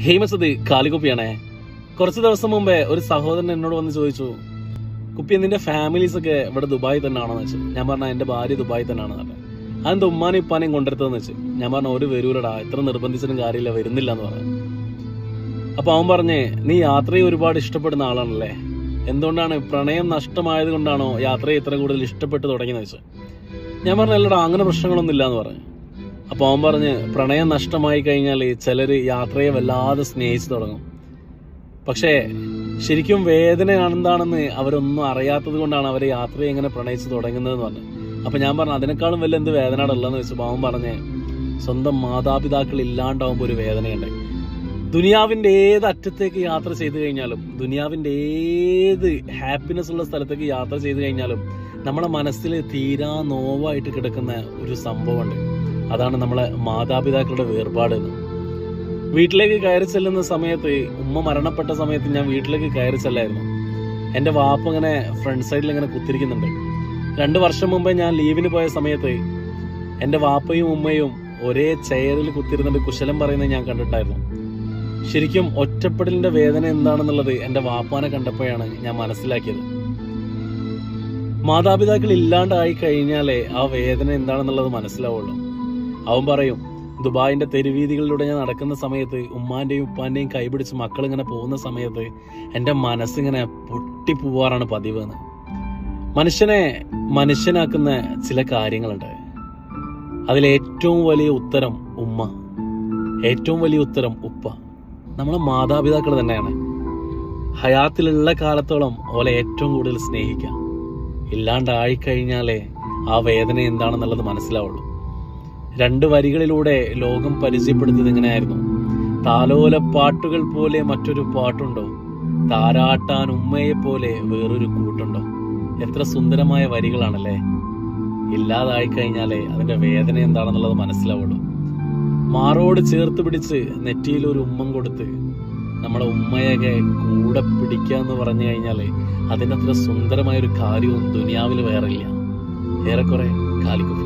ഹേമസത് കാലിക്കുപ്പിയാണേ കുറച്ച് ദിവസം മുമ്പേ ഒരു സഹോദരൻ എന്നോട് വന്ന് ചോദിച്ചു കുപ്പി നിന്റെ ഫാമിലീസ് ഒക്കെ ഇവിടെ ദുബായി തന്നെയാണെന്ന് വെച്ചു. ഞാൻ പറഞ്ഞ എന്റെ ഭാര്യ ദുബായി തന്നെയാണെന്ന് പറഞ്ഞു. അതെന്താ ഉമ്മാനും ഇപ്പാനെയും കൊണ്ടെടുത്തതെന്ന് വെച്ചു. ഞാൻ പറഞ്ഞ ഒരു വരൂലടാ ഇത്ര നിർബന്ധിച്ചിട്ടും കാര്യമില്ല വരുന്നില്ല എന്ന് പറഞ്ഞു. അപ്പൊ അവൻ പറഞ്ഞേ നീ യാത്രയെ ഒരുപാട് ഇഷ്ടപ്പെടുന്ന ആളാണല്ലേ? എന്തുകൊണ്ടാണ് പ്രണയം നഷ്ടമായത് കൊണ്ടാണോ യാത്രയെ ഇത്ര കൂടുതൽ ഇഷ്ടപ്പെട്ട് തുടങ്ങിയെന്ന് വെച്ചു? ഞാൻ പറഞ്ഞ അല്ലടാ അങ്ങനെ പ്രശ്നങ്ങളൊന്നും ഇല്ല എന്ന് പറഞ്ഞു. അപ്പൊ അവൻ പറഞ്ഞ് പ്രണയം നഷ്ടമായി കഴിഞ്ഞാൽ ചിലര് യാത്രയെ വല്ലാതെ സ്നേഹിച്ചു തുടങ്ങും. പക്ഷേ ശരിക്കും വേദന എന്താണെന്ന് അവരൊന്നും അറിയാത്തത് കൊണ്ടാണ് അവർ യാത്രയെ എങ്ങനെ പ്രണയിച്ച് തുടങ്ങുന്നതെന്ന് പറഞ്ഞു. അപ്പൊ ഞാൻ പറഞ്ഞു അതിനേക്കാളും വലിയ എന്ത് വേദനയുടെ ഉള്ളതെന്ന് വെച്ചപ്പോൾ അവൻ പറഞ്ഞ് സ്വന്തം മാതാപിതാക്കൾ ഇല്ലാണ്ടാവുമ്പോൾ ഒരു വേദനയുണ്ട്. ദുനിയാവിന്റെ ഏത് അറ്റത്തേക്ക് യാത്ര ചെയ്തു കഴിഞ്ഞാലും ദുനിയാവിന്റെ ഏത് ഹാപ്പിനെസ് ഉള്ള സ്ഥലത്തേക്ക് യാത്ര ചെയ്തു കഴിഞ്ഞാലും നമ്മുടെ മനസ്സിൽ തീരാ നോവായിട്ട് കിടക്കുന്ന ഒരു സംഭവമുണ്ട്. അതാണ് നമ്മളെ മാതാപിതാക്കളുടെ വേർപാട്. വീട്ടിലേക്ക് കയറി ചെല്ലുന്ന സമയത്ത് ഉമ്മ മരണപ്പെട്ട സമയത്ത് ഞാൻ വീട്ടിലേക്ക് കയറി ചെല്ലായിരുന്നു. എന്റെ വാപ്പ ഇങ്ങനെ ഫ്രണ്ട് സൈഡിൽ ഇങ്ങനെ കുത്തിരിക്കുന്നുണ്ട്. രണ്ട് വർഷം മുമ്പേ ഞാൻ ലീവിന് പോയ സമയത്ത് എന്റെ വാപ്പയും ഉമ്മയും ഒരേ ചെയറിൽ കുത്തിരുന്നിട്ട് കുശലം പറയുന്നത് ഞാൻ കണ്ടിട്ടായിരുന്നു. ശരിക്കും ഒറ്റപ്പെടലിന്റെ വേദന എന്താണെന്നുള്ളത് എന്റെ വാപ്പാനെ കണ്ടപ്പോഴാണ് ഞാൻ മനസ്സിലാക്കിയത്. മാതാപിതാക്കൾ ഇല്ലാണ്ടായി കഴിഞ്ഞാലേ ആ വേദന എന്താണെന്നുള്ളത് മനസ്സിലാവുള്ളൂ. അവൻ പറയും ദുബായിന്റെ തെരുവീതികളിലൂടെ ഞാൻ നടക്കുന്ന സമയത്ത് ഉമ്മാന്റെയും ഉപ്പാന്റെയും കൈപിടിച്ച് മക്കൾ ഇങ്ങനെ പോകുന്ന സമയത്ത് എന്റെ മനസ്സിങ്ങനെ പൊട്ടിപ്പോവാറാണ് പതിവ് എന്ന് മനുഷ്യനെ മനുഷ്യനാക്കുന്ന ചില കാര്യങ്ങളുണ്ട്. അതിലേറ്റവും വലിയ ഉത്തരം ഉമ്മ ഏറ്റവും വലിയ ഉത്തരം ഉപ്പ. നമ്മളെ മാതാപിതാക്കൾ തന്നെയാണ്. ഹയാത്തിലുള്ള കാലത്തോളം ഓലെ ഏറ്റവും കൂടുതൽ സ്നേഹിക്കാം ഇല്ലാണ്ടായിക്കഴിഞ്ഞാലേ ആ വേദന എന്താണെന്നുള്ളത് മനസ്സിലാവുള്ളൂ. രണ്ട് വരികളിലൂടെ ലോകം പരിചയപ്പെടുത്തിയത് എങ്ങനെയായിരുന്നു? താലോല പാട്ടുകൾ പോലെ മറ്റൊരു പാട്ടുണ്ടോ? താരാട്ടാൻ ഉമ്മയെ പോലെ വേറൊരു കൂട്ടുണ്ടോ? എത്ര സുന്ദരമായ വരികളാണല്ലേ? ഇല്ലാതായി കഴിഞ്ഞാലേ അതിന്റെ വേദന എന്താണെന്നുള്ളത് മനസ്സിലാവുള്ളൂ. മാറോട് ചേർത്ത് പിടിച്ച് നെറ്റിയിൽ ഒരു ഉമ്മം കൊടുത്ത് നമ്മളെ ഉമ്മയൊക്കെ കൂടെ പിടിക്കുക എന്ന് പറഞ്ഞു കഴിഞ്ഞാൽ അതിനത്ര സുന്ദരമായ ഒരു കാര്യവും ദുനിയാവിൽ വേറെ ഇല്ല. ഏറെക്കുറെ കാലിക്കുപ്പി